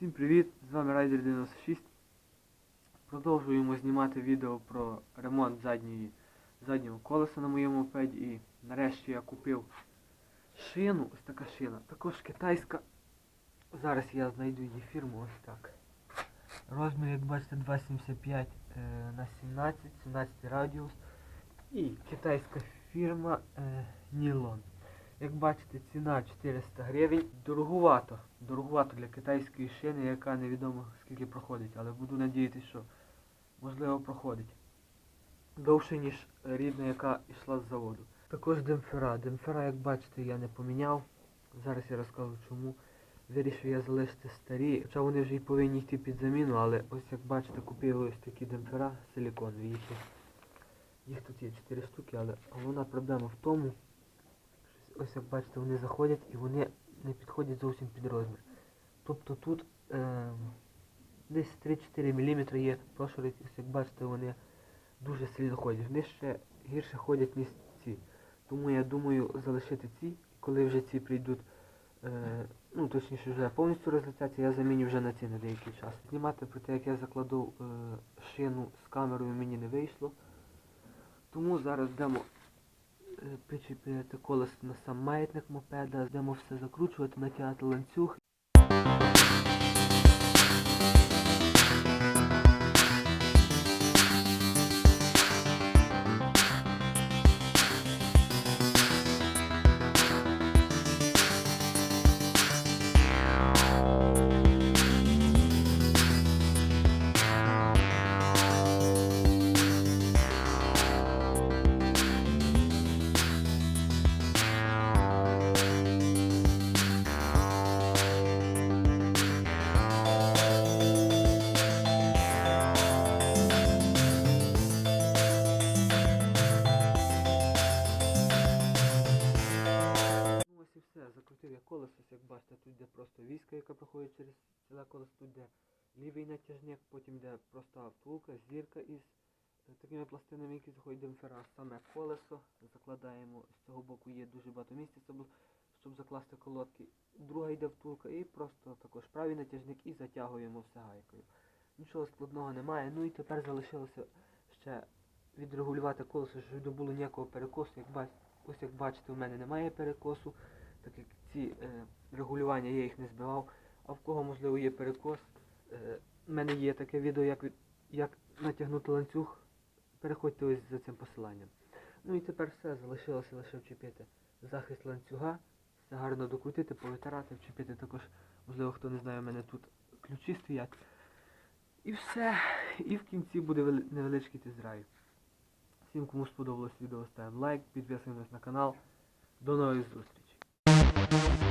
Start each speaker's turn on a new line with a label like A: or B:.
A: Всім привіт! З вами Райдер 96. Продовжуємо знімати відео про ремонт задньої, заднього колеса на моєму мопеді. І нарешті я купив шину, ось така шина, також китайська. Зараз я знайду її фірму ось так. Розмір, як бачите, 2,75 е, на 17, 17 радіус. І китайська фірма е, Nilon. Як бачите, ціна 400 гривень. Дороговато. Дороговато для китайської шини, яка невідомо скільки проходить, але буду надіятися, що можливо проходить. Довше, ніж рідна, яка йшла з заводу. Також демпфера. Демпфера, як бачите, я не поміняв. Зараз я розкажу чому. Вирішив я залишити старі, хоча вони вже й повинні йти під заміну, але ось як бачите, купив ось такі демпфера силіконові. Їх, тут є 4 штуки, але головна проблема в тому, ось як бачите, вони заходять і вони не підходять зовсім під розмір. Тобто тут ем, десь 3-4 мм є прошури, ось як бачите, вони дуже сильно ходять. Вони ще гірше ходять, ніж ці. Тому я думаю залишити ці, коли вже ці прийдуть, е, ну точніше вже повністю розлетяться, я заміню вже на ці на деякий час. Знімати про те, як я закладу е, шину з камерою мені не вийшло. Тому зараз йдемо причепити колесо на сам маятник мопеда, будемо все закручувати, натягати ланцюг. Колесо, як бачите, тут йде просто віска, яка проходить через ціле колесо, тут йде лівий натяжник, потім йде проста втулка, зірка із е, такими пластинами, які заходять демпфера, саме колесо. Закладаємо, з цього боку є дуже багато місця, щоб, закласти колодки. Друга йде втулка і просто також правий натяжник і затягуємо все гайкою. Нічого складного немає. Ну і тепер залишилося ще відрегулювати колесо, щоб не було ніякого перекосу. Як бачите, ось як бачите, у мене немає перекосу, так як ці е, регулювання я їх не збивав. А в кого можливо є перекос, е, в мене є таке відео, як, як натягнути ланцюг. Переходьте ось за цим посиланням. Ну і тепер все, залишилося лише вчепити захист ланцюга, все гарно докрутити, повитирати, вчепити також, можливо, хто не знає, у мене тут ключі стоять. І все. І в кінці буде невеличкий тезрай. Всім, кому сподобалось відео, ставимо лайк, підписуємось на канал. До нових зустрічей. Thank you.